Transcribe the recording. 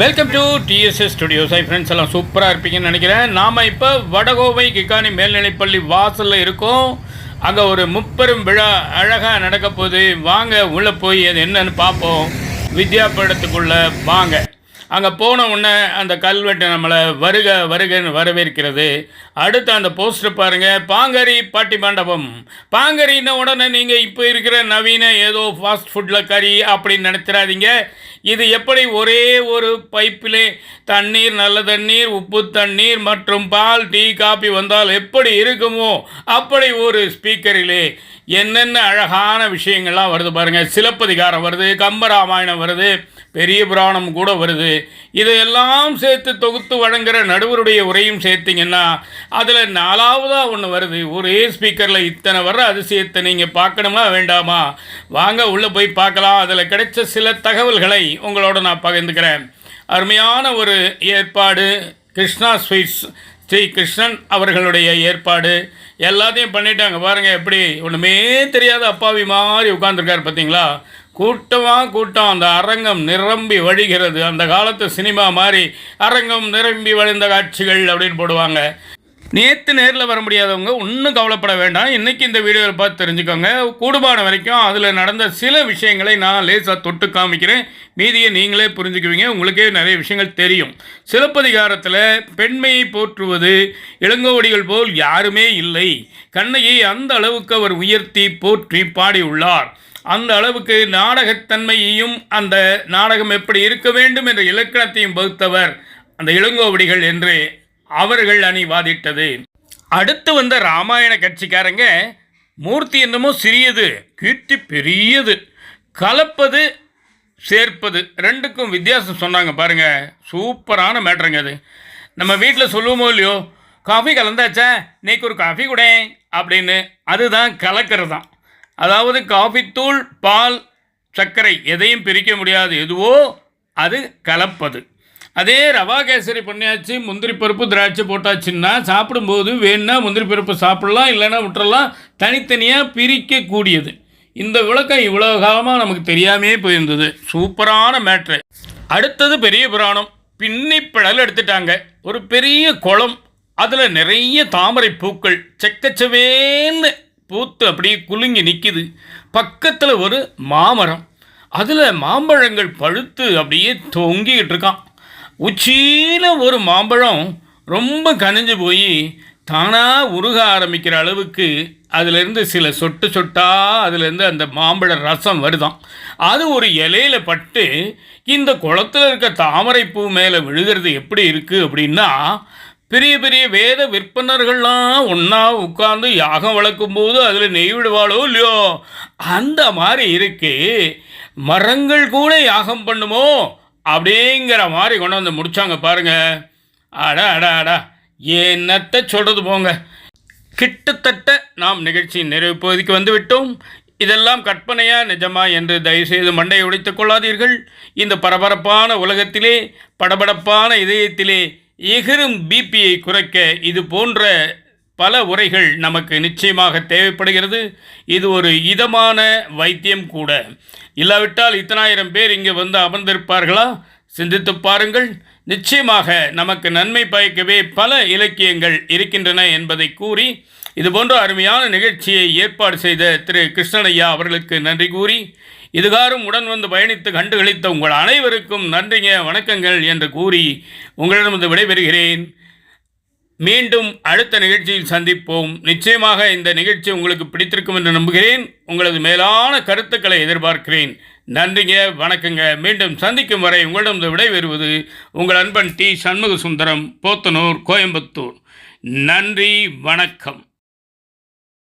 Welcome to TSS studios hi friends எல்லாம் சூப்பராக இருப்பீங்கன்னு நினைக்கிறேன். நாம் இப்போ வடகோவை கிக்கானி மேல்நிலைப்பள்ளி வாசலில் இருக்கோம். அங்கே ஒரு முப்பெரும் விழா அழகாக நடக்க போகுது. வாங்க உள்ளே போய் அது என்னன்னு பார்ப்போம். வித்யா படத்துக்குள்ளே வாங்க. அங்கே போன உடனே அந்த கல்வெட்டு நம்மளை வருக வருகன்னு வரவேற்கிறது. அடுத்து அந்த போஸ்டர் பாருங்கள் பாங்கரி பாட்டி மண்டபம். பாங்கரின்ன உடனே நீங்கள் இப்போ இருக்கிற நவீன ஏதோ ஃபாஸ்ட் ஃபுட்டில் கறி அப்படின்னு நினச்சிடாதீங்க. இது எப்படி ஒரே ஒரு பைப்பிலே தண்ணீர் நல்ல தண்ணீர் உப்பு தண்ணீர் மற்றும் பால் டீ காபி வந்தால் எப்படி இருக்குமோ அப்படி ஒரு ஸ்பீக்கரிலே என்னென்ன அழகான விஷயங்கள்லாம் வருது பாருங்கள் சிலப்பதிகாரம் வருது கம்பராமாயணம் வருது பெரிய புராணம் கூட வருது. இதையெல்லாம் சேர்த்து தொகுத்து வழங்குகிற நடுவருடைய உரையும் சேர்த்திங்கன்னா அதில் நாலாவதாக ஒன்று வருது. ஒரே ஸ்பீக்கரில் இத்தனை வர்ற அதிசயத்தை நீங்கள் பார்க்கணுமா வேண்டாமா? வாங்க உள்ளே போய் பார்க்கலாம். அதில் கிடைச்ச சில தகவல்களை உங்களோட நான் பகிர்ந்துக்கிறேன். அருமையான ஒரு ஏற்பாடு கிருஷ்ணா ஸ்வீட்ஸ் ஸ்ரீ கிருஷ்ணன் அவர்களுடைய ஏற்பாடு. எல்லாத்தையும் பண்ணிட்டாங்க. பாருங்கள் எப்படி? ஒன்றுமே தெரியாத அப்பாவி மாதிரி உட்காந்துருக்காரு பார்த்தீங்களா கூட்டமாக கூட்டம். அந்த அரங்கம் நிரம்பி வழிகிறது. அந்த காலத்து சினிமா மாதிரி அரங்கம் நிரம்பி வழிந்த காட்சிகள் அப்படின்னு போடுவாங்க. நேற்று நேரில் வர முடியாதவங்க ஒன்றும் கவலைப்பட வேண்டாம். இன்றைக்கி இந்த வீடியோவில் பார்த்து தெரிஞ்சுக்கோங்க. கூடுபான வரைக்கும் அதில் நடந்த சில விஷயங்களை நான் லேசாக தொட்டு காமிக்கிறேன். மீதியை நீங்களே புரிஞ்சுக்குவீங்க. உங்களுக்கே நிறைய விஷயங்கள் தெரியும். சிலப்பதிகாரத்தில் பெண்மையை போற்றுவது இளங்கோவடிகள் போல் யாருமே இல்லை. கண்ணையை அந்த அளவுக்கு அவர் உயர்த்தி போற்றி பாடியுள்ளார். அந்த அளவுக்கு நாடகத்தன்மையையும் அந்த நாடகம் எப்படி இருக்க வேண்டும் என்ற இலக்கணத்தையும் வகுத்தவர் அந்த இளங்கோவடிகள் என்று அவர்கள் அணி வாதிட்டது அடுத்து வந்த ராமாயண கட்சிக்காரங்க மூர்த்தி என்னமோ சிறியது கீர்த்தி பெரியது கலப்பது சேர்ப்பது ரெண்டுக்கும் வித்தியாசம் சொன்னாங்க பாருங்கள் சூப்பரான மேட்ருங்க அது. நம்ம வீட்டில் சொல்லுவோமோ இல்லையோ காஃபி கலந்தாச்சா? இன்னைக்கு ஒரு காஃபி கூட அப்படின்னு. அதுதான் கலக்கிறது தான் அதாவது காஃபித்தூள் பால் சர்க்கரை எதையும் பிரிக்க முடியாது. எதுவோ அது கலப்பது. அதே ரவா கேசரி பண்ணியாச்சு முந்திரி பருப்பு திராட்சை போட்டாச்சுன்னா சாப்பிடும்போது வேணுன்னா முந்திரி பருப்பு சாப்பிடலாம் இல்லைன்னா விட்டுறலாம். தனித்தனியாக பிரிக்கக்கூடியது. இந்த விளக்கம் இவ்வளோ காலமாக நமக்கு தெரியாமே போயிருந்தது. சூப்பரான மேட்ரு. அடுத்தது பெரிய புராணம். பின்னிப்படல் எடுத்துட்டாங்க. ஒரு பெரிய குளம். அதில் நிறைய தாமரை பூக்கள் செக்கச்சவேன்னு பூத்து அப்படியே குலுங்கி நிற்கிது பக்கத்தில் ஒரு மாமரம். அதில் மாம்பழங்கள் பழுத்து அப்படியே தொங்கிக்கிட்டு இருக்கான். உச்சியில் ஒரு மாம்பழம் ரொம்ப கனிஞ்சு போய் தானாக உருக ஆரம்பிக்கிற அளவுக்கு அதுலேருந்து சில சொட்டு சொட்டாக அதுலேருந்து அந்த மாம்பழ ரசம் வருதாம் அது ஒரு இலையில பட்டு இந்த குளத்தில் இருக்க தாமரைப்பூ மேலே விழுகிறது எப்படி இருக்குது அப்படின்னா பெரிய பெரிய வேத விற்பனர்கள்லாம் ஒன்றா உட்காந்து யாகம் வளர்க்கும் போது அதில் நெய் விடுவாளோ இல்லையோ? அந்த மாதிரி இருக்கு மரங்கள் கூட யாகம் பண்ணுமோ? அப்படிங்கிற மாதிரி கொண்டு வந்து முடித்தாங்க பாருங்க. அடா அடா அடா என்னத்தை சொல்கிறது போங்க. கிட்டத்தட்ட நாம் நிகழ்ச்சியின் நிறைவு பகுதிக்கு வந்துவிட்டோம் இதெல்லாம் கற்பனையா நிஜமா என்று தயவுசெய்து மண்டையை உடைத்துக் கொள்ளாதீர்கள். இந்த பரபரப்பான உலகத்திலே படபடப்பான இதயத்திலே எகிரும் பிபியை குறைக்க இது போன்ற பல உரைகள் நமக்கு நிச்சயமாக தேவைப்படுகிறது. இது ஒரு இதமான வைத்தியம் கூட. இல்லாவிட்டால் இத்தனாயிரம் பேர் இங்கே வந்து அமர்ந்திருப்பார்களா? சிந்தித்து பாருங்கள். நிச்சயமாக நமக்கு நன்மை பயக்கவே பல இலக்கியங்கள் இருக்கின்றன என்பதை கூறி இதுபோன்ற அருமையான நிகழ்ச்சியை ஏற்பாடு செய்த திரு கிருஷ்ணனையா அவர்களுக்கு நன்றி கூறி இதுகாரும் உடன் வந்து பயணித்து கண்டுகளித்த உங்கள் அனைவருக்கும் நன்றிங்க வணக்கங்கள் என்று கூறி உங்களிடமிருந்து விடைபெறுகிறேன். மீண்டும் அடுத்த நிகழ்ச்சியில் சந்திப்போம். நிச்சயமாக இந்த நிகழ்ச்சி உங்களுக்கு பிடித்திருக்கும் என்று நம்புகிறேன். உங்களது மேலான கருத்துக்களை எதிர்பார்க்கிறேன். நன்றிங்க வணக்கங்க. மீண்டும் சந்திக்கும் வரை உங்களிடம் விடைபெறுவது உங்கள் அன்பன் டி சண்முக சுந்தரம் போத்தனூர் கோயம்புத்தூர். நன்றி வணக்கம்.